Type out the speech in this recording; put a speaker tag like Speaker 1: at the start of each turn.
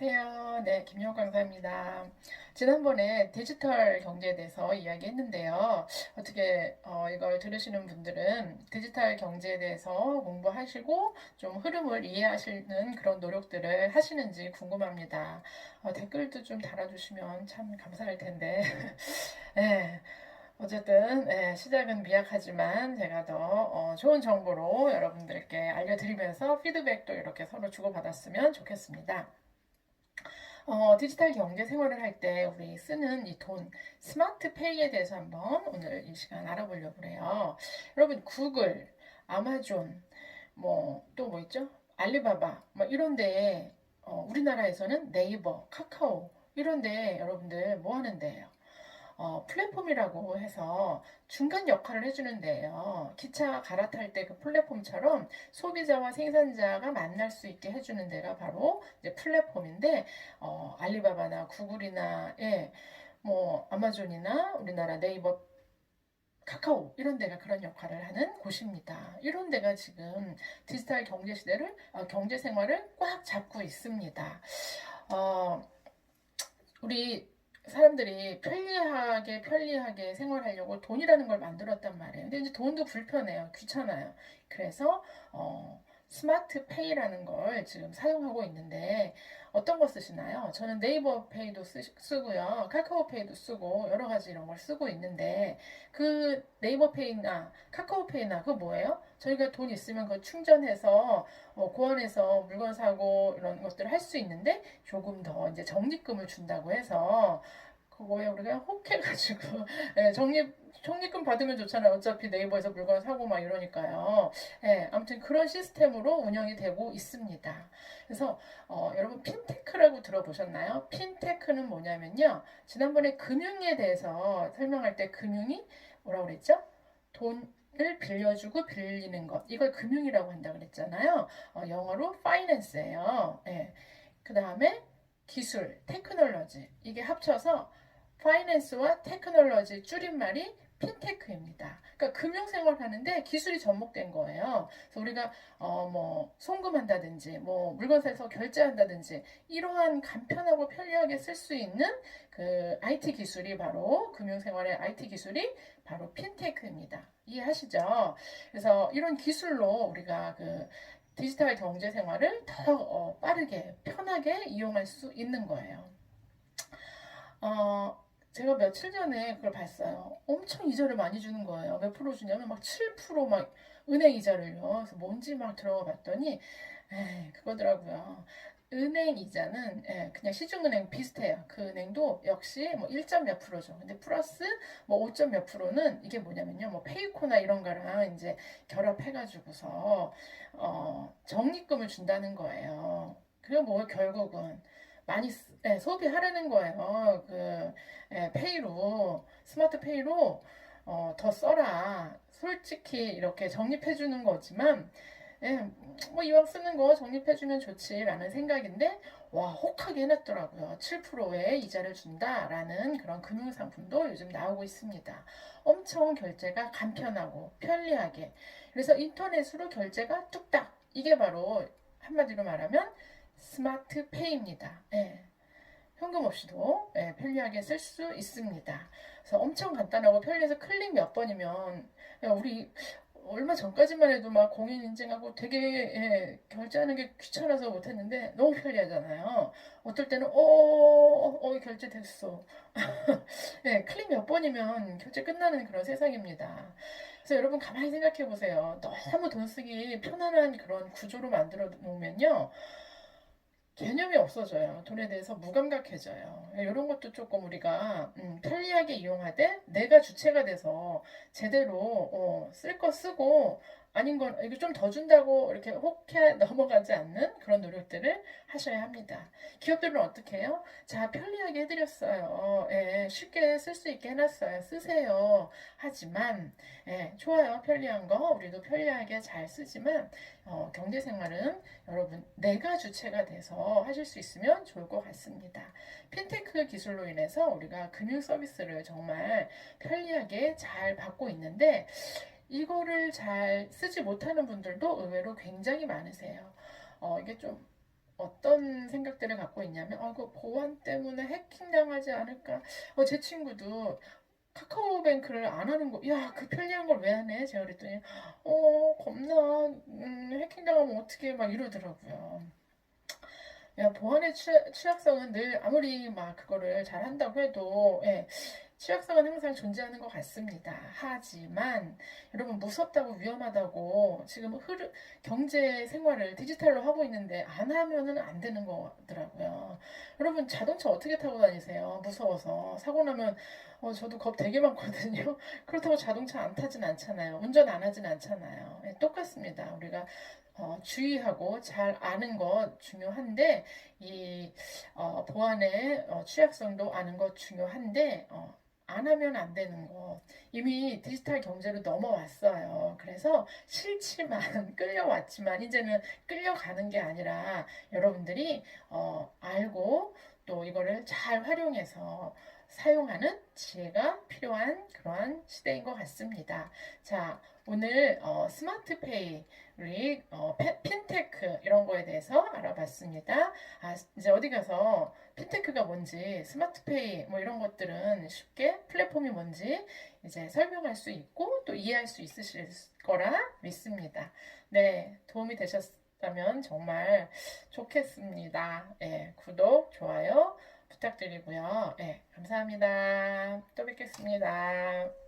Speaker 1: 안녕하세요. 네, 김용 강사입니다. 지난번에 디지털 경제에 대해서 이야기했는데요. 어떻게 어, 이걸 들으시는 분들은 디지털 경제에 대해서 공부하시고 좀 흐름을 이해하시는 그런 노력들을 하시는지 궁금합니다. 어, 댓글도 좀 달아주시면 참 감사할 텐데. 네. 어쨌든 네, 시작은 미약하지만 제가 더 어, 좋은 정보로 여러분들께 알려드리면서 피드백도 이렇게 서로 주고받았으면 좋겠습니다. 어, 디지털 경제 생활을 할 때 우리 쓰는 이 돈, 스마트 페이에 대해서 한번 오늘 이 시간 알아보려고 해요. 여러분, 구글, 아마존, 뭐, 또 뭐 있죠? 알리바바, 뭐 이런 데에, 어, 우리나라에서는 네이버, 카카오, 이런 데 여러분들 뭐 하는 데예요? 어, 플랫폼이라고 해서 중간 역할을 해주는 데예요. 기차 갈아탈 때 그 플랫폼처럼 소비자와 생산자가 만날 수 있게 해주는 데가 바로 이제 플랫폼인데 어, 알리바바나 구글이나 예, 뭐 아마존이나 우리나라 네이버 카카오 이런 데가 그런 역할을 하는 곳입니다. 이런 데가 지금 디지털 경제 시대를 어, 경제 생활을 꽉 잡고 있습니다. 어, 우리 사람들이 편리하게 편리하게 생활하려고 돈이라는 걸 만들었단 말이에요. 근데 이제 돈도 불편해요. 귀찮아요. 그래서 어, 스마트 페이라는 걸 지금 사용하고 있는데 어떤 거 쓰시나요? 저는 네이버 페이도 쓰, 고요 카카오 페이도 쓰고 여러 가지 이런 걸 쓰고 있는데 그 네이버 페이나 카카오 페이나 그거 뭐예요? 저희가 돈 있으면 그 충전해서 어, 고안해서 물건 사고 이런 것들을 할 수 있는데 조금 더 이제 적립금을 준다고 해서 그거에 우리가 혹해가지고 예, 적립 적립금 받으면 좋잖아요. 어차피 네이버에서 물건 사고 막 이러니까요. 예, 아무튼 그런 시스템으로 운영이 되고 있습니다. 그래서 어, 여러분 핀테크라고 들어보셨나요? 핀테크는 뭐냐면요. 지난번에 금융에 대해서 설명할 때 금융이 뭐라고 그랬죠? 돈 을 빌려주고 빌리는 것. 이걸 금융이라고 한다 그랬잖아요. 어, 영어로 파이낸스예요. 예. 그 다음에 기술, 테크놀로지. 이게 합쳐서 파이낸스와 테크놀로지 줄임말이 핀테크입니다. 그러니까 금융 생활 하는데 기술이 접목된 거예요. 그래서 우리가 어 뭐 송금한다든지 뭐 물건 사서 결제한다든지 이러한 간편하고 편리하게 쓸 수 있는 그 IT 기술이 바로 금융 생활의 IT 기술이 바로 핀테크입니다. 이해하시죠? 그래서 이런 기술로 우리가 그 디지털 경제 생활을 더 어, 빠르게 편하게 이용할 수 있는 거예요. 어, 제가 며칠 전에 그걸 봤어요. 엄청 이자를 많이 주는 거예요. 몇 프로 주냐면 막 7%막 은행 이자를요. 그래서 뭔지 막 들어가 봤더니 에이, 그거더라고요. 은행 이자는 예, 그냥 시중은행 비슷해요. 그 은행도 역시 뭐 1점 몇 프로죠. 근데 플러스 뭐 5점 몇 프로는 이게 뭐냐면요. 뭐 페이코나 이런 거랑 이제 결합해가지고서 어, 적립금을 준다는 거예요. 그리고 뭐 결국은 많이 예, 소비하려는 거예요. 그 예, 페이로 스마트 페이로 어, 더 써라. 솔직히 이렇게 적립해 주는 거지만 예, 뭐 이왕 쓰는 거 적립해 주면 좋지라는 생각인데 와 혹하게 해놨더라고요. 7%의 이자를 준다라는 그런 금융 상품도 요즘 나오고 있습니다. 엄청 결제가 간편하고 편리하게 그래서 인터넷으로 결제가 뚝딱 이게 바로 한마디로 말하면 스마트페이입니다. 예. 현금 없이도 예, 편리하게 쓸 수 있습니다. 그래서 엄청 간단하고 편리해서 클릭 몇 번이면 야, 우리 얼마 전까지만 해도 막 공인 인증하고 되게 예, 결제하는 게 귀찮아서 못했는데 너무 편리하잖아요. 어떨 때는 어, 어, 어 결제 됐어. 예, 클릭 몇 번이면 결제 끝나는 그런 세상입니다. 그래서 여러분 가만히 생각해 보세요. 너무 돈 쓰기 편안한 그런 구조로 만들어 놓으면요. 개념이 없어져요. 돈에 대해서 무감각해져요. 이런 것도 조금 우리가 음, 편리하게 이용하되 내가 주체가 돼서 제대로 어, 쓸 거 쓰고 아닌 건 이거 좀 더 준다고 이렇게 혹해 넘어가지 않는 그런 노력들을 하셔야 합니다. 기업들은 어떻게 해요? 자, 편리하게 해드렸어요. 예, 쉽게 쓸 수 있게 해놨어요. 쓰세요. 하지만, 예, 좋아요. 편리한 거. 우리도 편리하게 잘 쓰지만, 어, 경제 생활은 여러분, 내가 주체가 돼서 하실 수 있으면 좋을 것 같습니다. 핀테크 기술로 인해서 우리가 금융 서비스를 정말 편리하게 잘 받고 있는데, 이거를 잘 쓰지 못하는 분들도 의외로 굉장히 많으세요. 어, 이게 좀 어떤 생각들을 갖고 있냐면, 아, 그 보안 때문에 해킹 당하지 않을까? 어, 제 친구도 카카오뱅크를 안 하는 거, 야, 그 편리한 걸 왜 안 해? 제가 그랬더니, 어, 겁나, 음, 해킹 당하면 어떻게 막 이러더라고요. 야, 보안의 취, 취약성은 늘 아무리 막 그거를 잘 한다고 해도, 예, 취약성은 항상 존재하는 것 같습니다. 하지만, 여러분, 무섭다고 위험하다고 지금 흐르, 경제 생활을 디지털로 하고 있는데 안 하면은 안 되는 거더라고요. 여러분, 자동차 어떻게 타고 다니세요? 무서워서. 사고 나면, 어, 저도 겁 되게 많거든요. 그렇다고 자동차 안 타진 않잖아요. 운전 안 하진 않잖아요. 예, 똑같습니다. 우리가 어, 주의하고 잘 아는 것 중요한데 이 어, 보안의 어, 취약성도 아는 것 중요한데 어, 안 하면 안 되는 거 이미 디지털 경제로 넘어왔어요. 그래서 싫지만 끌려왔지만 이제는 끌려가는 게 아니라 여러분들이 어, 알고 또 이거를 잘 활용해서 사용하는 지혜가 필요한 그러한 시대인 것 같습니다. 자, 오늘 어, 스마트페이 우리 어, 페- 핀테크 이런 거에 대해서 알아봤습니다. 아, 이제 어디 가서 핀테크가 뭔지, 스마트페이 뭐 이런 것들은 쉽게 플랫폼이 뭔지 이제 설명할 수 있고 또 이해할 수 있으실 거라 믿습니다. 네, 도움이 되셨다면 정말 좋겠습니다. 예, 구독, 좋아요 부탁드리고요. 예, 감사합니다. 또 뵙겠습니다.